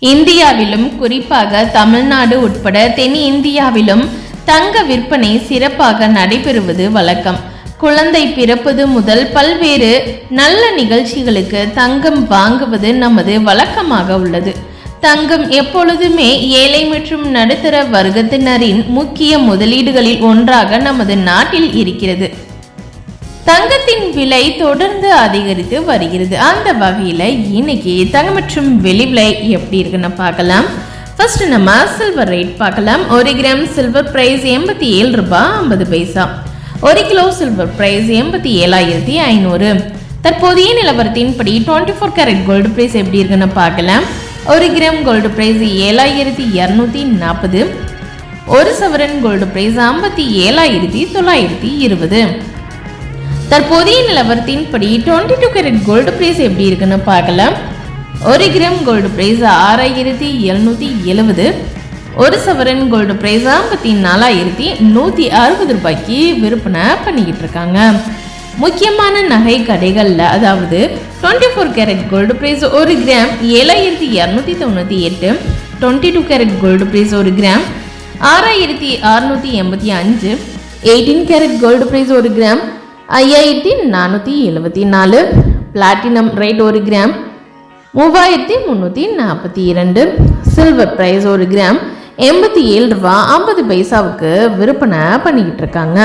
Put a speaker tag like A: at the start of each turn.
A: இந்தியாவிலும் குறிப்பாக தமிழ்நாடு உட்பட தென் இந்தியாவிலும் தங்க விற்பனை சிறப்பாக நடைபெறுவது வழக்கம். குழந்தை பிறப்பது முதல் பல்வேறு நல்ல நிகழ்ச்சிகளுக்கு தங்கம் வாங்குவது நமது வழக்கமாக உள்ளது. தங்கம் எப்பொழுதுமே ஏழை மற்றும் நடுத்தர வர்க்கத்தினரின் முக்கிய முதலீடுகளில் ஒன்றாக நமது நாட்டில் இருக்கிறது. தங்கத்தின் விலை தொடர்ந்து அதிகரித்து வருகிறது. அந்த வகையில் இன்னைக்கு தங்கம் மற்றும் வெளி விலை எப்படி இருக்குன்னு பார்க்கலாம். ஃபர்ஸ்ட் நம்ம சில்வர் ரேட் பார்க்கலாம். ஒரு கிராம் சில்வர் பிரைஸ் எண்பத்தி ஏழு ரூபாய் ஐம்பது பைசா. ஒரு கிலோ சில்வர் பிரைஸ் எண்பத்தி ஏழாயிரத்தி ஐநூறு. தற்போதைய நிலவரத்தின்படி twenty four carat gold price எப்படி இருக்குன்னு பார்க்கலாம். ஒரு கிராம் கோல்டு பிரைஸ் ஏழாயிரத்தி இரநூத்தி நாற்பது. ஒரு சவரன் கோல்டு பிரைஸ் ஐம்பத்தி ஏழாயிரத்தி தொள்ளாயிரத்தி இருபது. தற்போதைய நிலவரத்தின்படி twenty two carat gold price எப்படி இருக்குன்னு பார்க்கலாம். ஒரு கிராம் கோல்டு பிரைஸ் ஆறாயிரத்தி எழுநூற்றி எழுபது ஒரு சவரன் கோல்டு பிரைஸ் ஐம்பத்தி நாலாயிரத்தி நூற்றி அறுபது ரூபாய்க்கு விற்பனை பண்ணிக்கிட்டு இருக்காங்க. முக்கியமான நகை கடைகளில் அதாவது twenty four carat gold price ஒரு கிராம் ஏழாயிரத்தி இரநூத்தி தொண்ணூற்றி எட்டு. Twenty two carat gold price ஒரு கிராம் ஆறாயிரத்தி அறுநூற்றி எண்பத்தி அஞ்சு. எயிட்டீன் கேரட் கோல்டு பிரைஸ் ஒரு கிராம் ஐயாயிரத்தி நானூற்றி எழுபத்தி நாலு. பிளாட்டினம் ரேட் ஒரு கிராம் மூவாயிரத்தி முந்நூற்றி நாற்பத்தி இரண்டு. சில்வர் ப்ரைஸ் ஒரு கிராம் எண்பத்தி ஏழு ரூபா ஐம்பது பைசாவுக்கு விற்பனை பண்ணிக்கிட்டு இருக்காங்க.